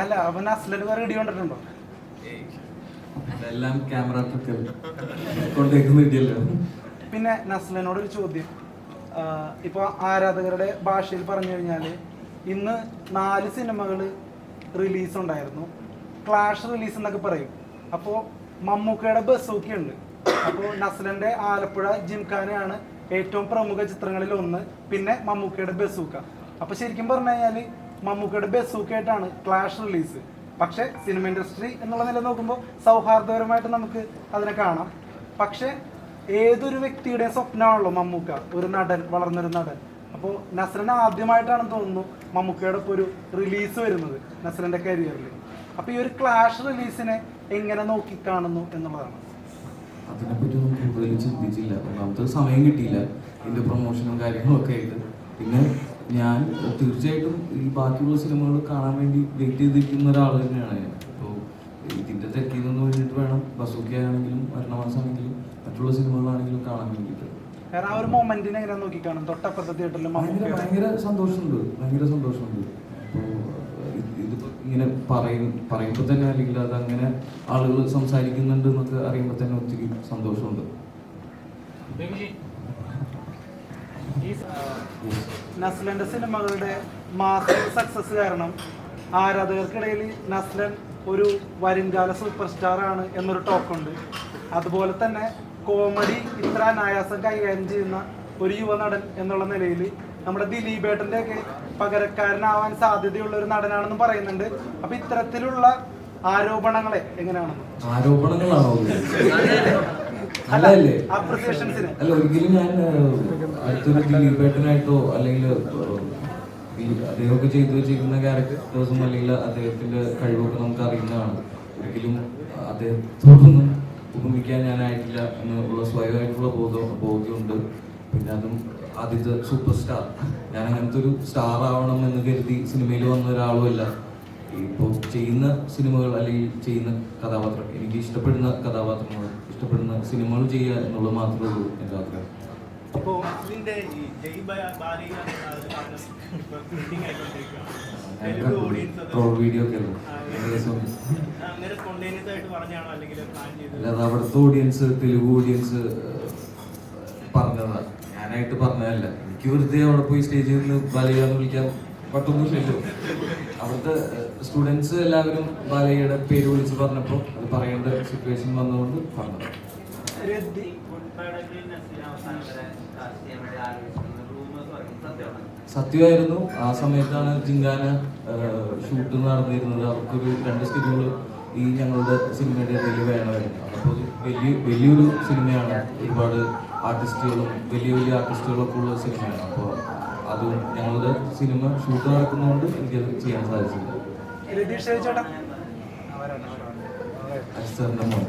അല്ല അവൻ അസ്ലന് വേറെ ഇടി കൊണ്ടിട്ടുണ്ടോ? എല്ലാം ക്യാമറ ട്രിക്ക് കൊണ്ടേക്കുന്ന ഇടിയല്ലോ പിന്നെ നസ്ലനോട് ഒരു ചോദ്യം. ഇപ്പോൾ ആരാധകരുടെ ഭാഷയിൽ പറഞ്ഞു കഴിഞ്ഞാൽ ഇന്ന് നാല് സിനിമകൾ റിലീസ് ഉണ്ടായിരുന്നു ക്ലാഷ് റിലീസ് എന്നൊക്കെ പറയും. അപ്പോൾ മമ്മൂക്കയുടെ ബസ്സൂക്കി ഉണ്ട്. അപ്പോൾ നസ്ലന്റെ ആലപ്പുഴ ജിംഖാനയാണ് ഏറ്റവും പ്രമുഖ ചിത്രങ്ങളിൽ ഒന്ന് പിന്നെ മമ്മൂക്കയുടെ ബസൂക്ക. അപ്പോൾ ശരിക്കും പറഞ്ഞു കഴിഞ്ഞാൽ മമ്മൂക്കയുടെ ബസൂക്കയായിട്ടാണ് ക്ലാഷ് റിലീസ് പക്ഷേ സിനിമ ഇൻഡസ്ട്രി എന്നുള്ള നില നോക്കുമ്പോൾ സൗഹാർദ്ദപരമായിട്ട് നമുക്ക് അതിനെ കാണാം. പക്ഷേ ഏതൊരു വ്യക്തിയുടെ സ്വപ്നമാണല്ലോ മമ്മൂക്ക? ഒരു നടൻ വളർന്നൊരു നടൻ. അപ്പോൾ നസ്രൻ ആദ്യമായിട്ടാണെന്ന് തോന്നുന്നു മമ്മൂക്കയുടെ ഒരു റിലീസ് വരുന്നത് നസ്രന്റെ കരിയറിൽ അപ്പോൾ ഈ ഒരു ക്ലാഷ് റിലീസിനെ എങ്ങനെ നോക്കി കാണുന്നു എന്നുള്ളതാണ്. അതിനെപ്പറ്റി ഒന്നും കൂടുതൽ ചിന്തിച്ചില്ല. ഒന്നാമത്തെ സമയം കിട്ടിയില്ല. ഇതിന്റെ പ്രൊമോഷനും കാര്യങ്ങളൊക്കെ ആയിട്ട്. പിന്നെ ഞാൻ തീർച്ചയായിട്ടും ഈ ബാക്കിയുള്ള സിനിമകൾ കാണാൻ വേണ്ടി വെയിറ്റ് ചെയ്തിരിക്കുന്ന ഒരാൾ തന്നെയാണ് ഞാൻ. അപ്പോൾ ഇതിന്റെ തിരക്കിൽ നിന്ന് വേണ്ടിയിട്ട് വേണം ബസൂക്കിയാണെങ്കിലും മരണമാസമാണെങ്കിലും മറ്റുള്ള സിനിമകളാണെങ്കിലും കാണാൻ വേണ്ടിയിട്ട്. ഭയങ്കര സന്തോഷമുണ്ട്. ഭയങ്കര സന്തോഷമുണ്ട്. അപ്പോൾ ഇത് ഇങ്ങനെ പറയും പറയുമ്പോൾ തന്നെ അല്ലെങ്കിൽ അത് അങ്ങനെ ആളുകൾ സംസാരിക്കുന്നുണ്ട് എന്നൊക്കെ അറിയുമ്പോൾ തന്നെ ഒത്തിരി സന്തോഷമുണ്ട്. നസ്ലന്റെ സിനിമകളുടെ മാസ് സക്സസ് കാരണം ആരാധകർക്കിടയിൽ നസ്ലൻ ഒരു വരുംകാല സൂപ്പർ സ്റ്റാർ ആണ് എന്നൊരു ടോക്കുണ്ട് അതുപോലെ തന്നെ കോമഡി ഇത്ര അനായാസം കൈകാര്യം ചെയ്യുന്ന ഒരു യുവ നടൻ എന്നുള്ള നിലയിൽ നമ്മുടെ ദിലീപേട്ടന്റെ ഒക്കെ പകരക്കാരനാവാൻ സാധ്യതയുള്ള ഒരു നടനാണെന്ന് പറയുന്നുണ്ട്. അപ്പം ഇത്തരത്തിലുള്ള ആരോപണങ്ങളെ എങ്ങനെയാണെന്ന് ആരോപണങ്ങളാണോ? അപ്രിസിയേഷൻസിന് അല്ല ഒരിക്കലും ഞാൻ അടുത്തൊരു ദിലീപേട്ടനായിട്ടോ അല്ലെങ്കിൽ അദ്ദേഹമൊക്കെ ചെയ്തു വെച്ചിരിക്കുന്ന ക്യാരക്ടേഴ്സും അല്ലെങ്കിൽ അദ്ദേഹത്തിന്റെ കഴിവൊക്കെ നമുക്ക് അറിയുന്നതാണ്. ഒരിക്കലും അദ്ദേഹത്തോടൊന്നും ഉപമിക്കാൻ ഞാനായിട്ടില്ല എന്നുള്ള സ്വയമായിട്ടുള്ള ബോധം ബോധ്യമുണ്ട്. പിന്നെ അതും ആദ്യത്തെ സൂപ്പർ സ്റ്റാർ ഞാൻ അങ്ങനത്തെ ഒരു സ്റ്റാർ ആവണം എന്ന് കരുതി സിനിമയിൽ വന്ന ഒരാളുമല്ല. ഇപ്പോൾ ചെയ്യുന്ന സിനിമകൾ അല്ലെങ്കിൽ ചെയ്യുന്ന കഥാപാത്രം എനിക്ക് ഇഷ്ടപ്പെടുന്ന കഥാപാത്രങ്ങൾ ഇഷ്ടപ്പെടുന്ന സിനിമകൾ ചെയ്യുക എന്നുള്ളത് മാത്രമേ ഉള്ളൂ എന്റെ ആഗ്രഹം. അപ്പോൾ ഈ ജയ് ബാലിക ട്രോൾ വീഡിയോ ഒക്കെ. അല്ലാതെ അവിടുത്തെ ഓഡിയൻസ് തെലുഗു ഓഡിയൻസ് പറഞ്ഞതാ. ഞാനായിട്ട് പറഞ്ഞതല്ല. എനിക്ക് വെറുതെ അവിടെ പോയി സ്റ്റേജിൽ നിന്ന് ബാലയ്യാന്ന് വിളിക്കാൻ പറ്റൊന്നുമില്ലല്ലോ അവിടുത്തെ സ്റ്റുഡൻസ് എല്ലാവരും ബാലയുടെ പേര് വിളിച്ച് പറഞ്ഞപ്പോൾ അത് പറയേണ്ട സിറ്റുവേഷൻ വന്നുകൊണ്ട് പറഞ്ഞു സത്യമായിരുന്നു. ആ സമയത്താണ് ജിങ്കാന ഷൂട്ട് നടന്നിരുന്നത്. അവർക്കൊരു രണ്ട് സ്കിറ്റുകൾ ഈ ഞങ്ങളുടെ സിനിമയുടെ ഇടയിൽ വേണമായിരുന്നു. അപ്പോൾ വലിയ വലിയൊരു സിനിമയാണ് ഒരുപാട് ആർട്ടിസ്റ്റുകളും വലിയ വലിയ ആർട്ടിസ്റ്റുകളൊക്കെ ഉള്ള സിനിമയാണ്. അപ്പോൾ അത് ഞങ്ങളുടെ സിനിമ ഷൂട്ട് നടക്കുന്നതുകൊണ്ട് എനിക്കത് ചെയ്യാൻ സാധിച്ചില്ല. രതീഷ് അച്ഛന്റെ മോൻ.